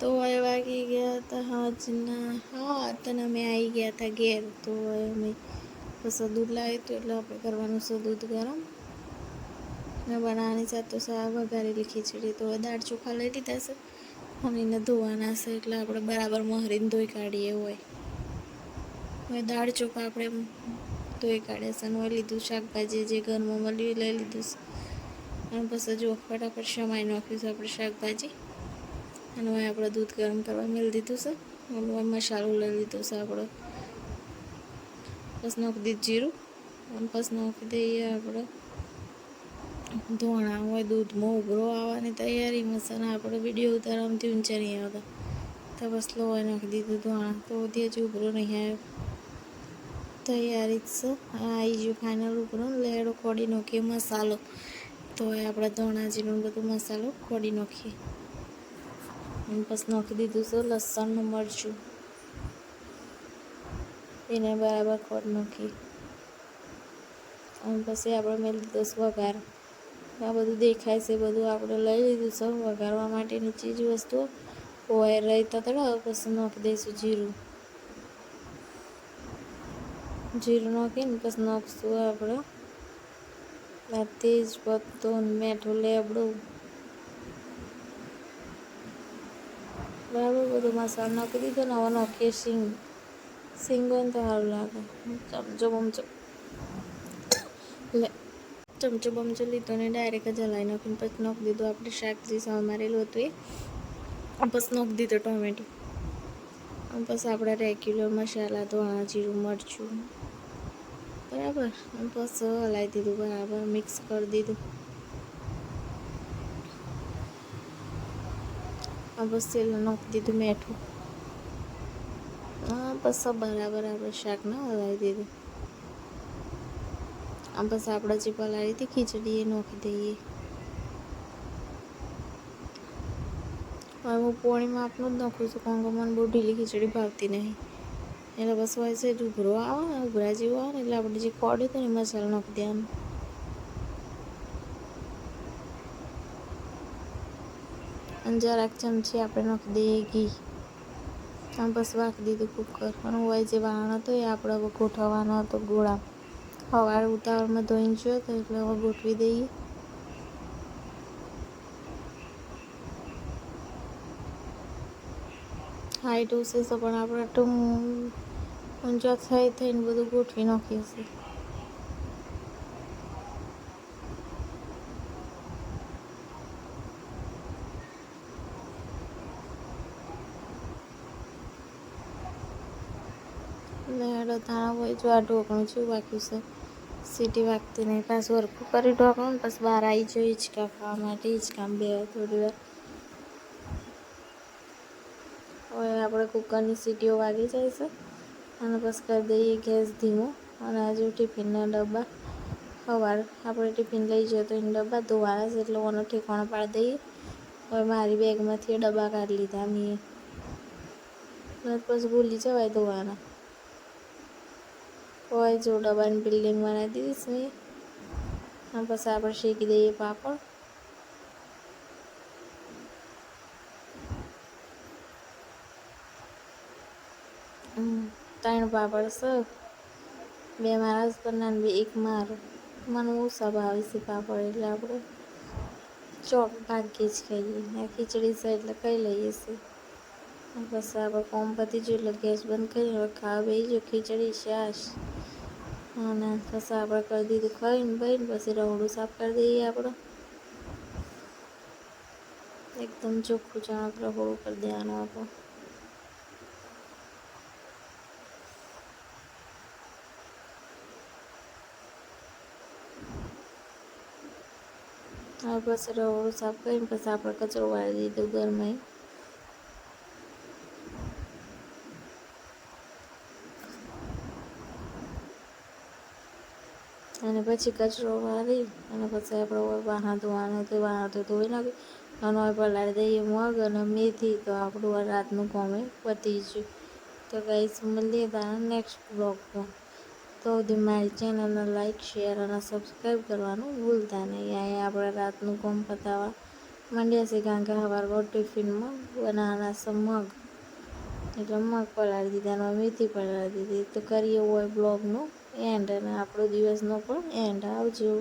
તો હવે વાગી ગયા હતા હાજના હા તને અમે આવી ગયા હતા ઘેર તો અમે પછી દૂધ લાવ્યું હતું એટલે આપણે કરવાનું છે દૂધ ગરમ ને બનાવવાની સાથે શાક વઘારેલી ખીચડી તો દાળ ચોખા લઈ લીધા છે અને એને ધોવાના છે એટલે આપણે બરાબર મહરીને ધોઈ કાઢીએ હોય હવે દાળ ચોખા આપણે ધોઈ કાઢ્યા છે અને લીધું શાકભાજી જે ઘરમાં મળ્યું એ લઈ લીધું છે અને પછી જો ફટાફટ સમાઈ નાખ્યું છે આપણે શાકભાજી અને હવે આપણે દૂધ ગરમ કરવા મેળ દીધું છે. અને હવે મસાલો લઈ લીધો છે આપણો. પછી નાખી દીધું જીરું. અને પછી નાખી દઈએ આપણે ધોણા હોય દૂધમાં ઉભરો આવવાની તૈયારીમાં છે આપણે વીડિયો ઉતારવામાંથી ઊંચા નહીં આવતા તો બસ લો હોય નાખી દીધું ધોણા. તો તે જ ઉભરો નહીં આવ્યો. તૈયારી જ છે. આવી ગયું ફાઇનલ ઉભરો લેડો ખોડી નાખીએ મસાલો. તો આપણે ધોણાજીનો બધું મસાલો ખોડી નાખીએ. પછી નાખી દીધું છે, લસણનું મરચું. એને બરાબર ખોટ નાખી. અને પછી આપણે મેં લીધો છે વઘાર. આ બધું દેખાય છે બધું આપણે લઈ લીધું છે, વઘારવા માટેની ચીજ વસ્તુઓ હોય રહી તતડા પછી નાખી દઈશું જીરું. જીરું નાખીને પછી નાખશું આપણે. આ તેજ પત્તો મેઠું, લેબડું. બરાબર બધો મસાલો નાખી દીધો ને હવે નાખીએ સિંગ સિંગ ને તો સારું લાગે ચમચો બમચો લે ચમચો બમચો લીધો ને ડાયરેક્ટ જ હલાવી નાખીને પછી નોખી દીધું આપણે શાક જે મારેલું હતું એ પછી નોખી દીધો ટોમેટો પછી આપણા રેગ્યુલર મસાલા ધોણા જીરું મરચું બરાબર પછી હલાવી દીધું બરાબર મિક્સ કરી દીધું આ બસ તેલ નાખી દીધું મેઠું. હા, બસ બરાબર આપણે શાક ના હલાવી દીધું. આમ બસ આપણે જે પલાળી હતી ખીચડી એ નાખી દઈએ. હવે હું પોણીમાં આપનું જ નાખું છું, કારણ કે મને બહુ ઢીલી ખીચડી ભાવતી નહીં. એટલે બસ હોય છે ઉભરો આવે, ઉભરા જેવું આવે ને એટલે આપણે જે કોડ્યું હતું ને મસાલો નાખી દેવાનો. અને જરાક ચમચી આપણે નાખી દઈએ ઘી. અને બસ વાંકી દીધું કુકર અને હોય જે વાણ હતો એ આપણે ગોઠવવાનો હતો ગોળા. સવારે ઉતાવળમાં ધોઈને જોયો તો એટલે હવે ગોઠવી દઈએ. હાઈટ ઓછી છે પણ આપણે ટૂંક ઊંચા થઈ થઈને બધું ગોઠવી નાખીએ છીએ લેડો ધાણા હોય જો આ ઢોકણું છું વાગ્યું છે. સીટી વાગતી નહીં. પાછું હરખું કરી ઢોકણું પછી બહાર આવી જો હિંચકા ખાવા માટે. હિંચકામ બે થોડી વાર. હવે આપણે કુકરની સીટીઓ વાગી જાય છે. અને પછી કરી દઈએ ગેસ ધીમો. અને હજુ ટિફિનના ડબ્બા. સવાર આપણે ટિફિન લઈ જઈએ તો એના ડબ્બા ધોવાના છે એટલે ઓનો ઠેકાણો પાડી દઈએ. હવે મારી બેગમાંથી ડબ્બા કાઢી લીધા મેં. પછી ભૂલી જવાય ધોવાના. હોય જો ડબ્બાની બિલ્ડિંગ બનાવી દીધી મેં અને પછી આપણે શેકી દઈએ પાપડ. ત્રણ પાપડ છે. બે મારા હસબન્ડના બે, એક મારું. મને ઓછા ભાવે છે પાપડ એટલે આપણે ચોક ભાગ્યે જ ખાઈએ. ખીચડી છે એટલે ખાઈ લઈએ છીએ પછી આપણે કોમ પતી ગયું એટલે ગેસ બંધ કરી, હવે ખાવા બેસી જો ખીચડી છાશ અને પછી આપણે કરી દીધું ખાઈને ભાઈને પછી રવડું સાફ કરી દઈએ આપણે એકદમ ચોખ્ખું ચણક રહોડું કરી દેવાનું આપણે હવે પછી રવડું સાફ કરીને પછી આપણે કચરો વાળી દીધો ઘરમાં અને પછી કચરો વાળી અને પછી આપણે વાહન ધોવાનું તો વાહન તો ધોઈ નાખી અને હવે પલાળી દઈએ મગ અને મેથી તો આપણું રાતનું કોમે પતી ગયું. તો ગાઈસ મળીએ તારા નેક્સ્ટ બ્લોગમાં તો સુધી મારી ચેનલને લાઈક શેર અને સબસ્ક્રાઈબ કરવાનું ભૂલતા નહીં. અહીંયા આપણે રાતનું કોમ પતાવવા માંડ્યા છે કારણ કે સવાર ગોળ ટિફિનમાં બનાવવાના છે મગ. એટલે મગ પલાળી દીધા અને મેથી પલાળી દીધી. તો કરીએ હોય બ્લોગનો એન્ડ અને આપણો દિવસનો પણ એન્ડ આવજો.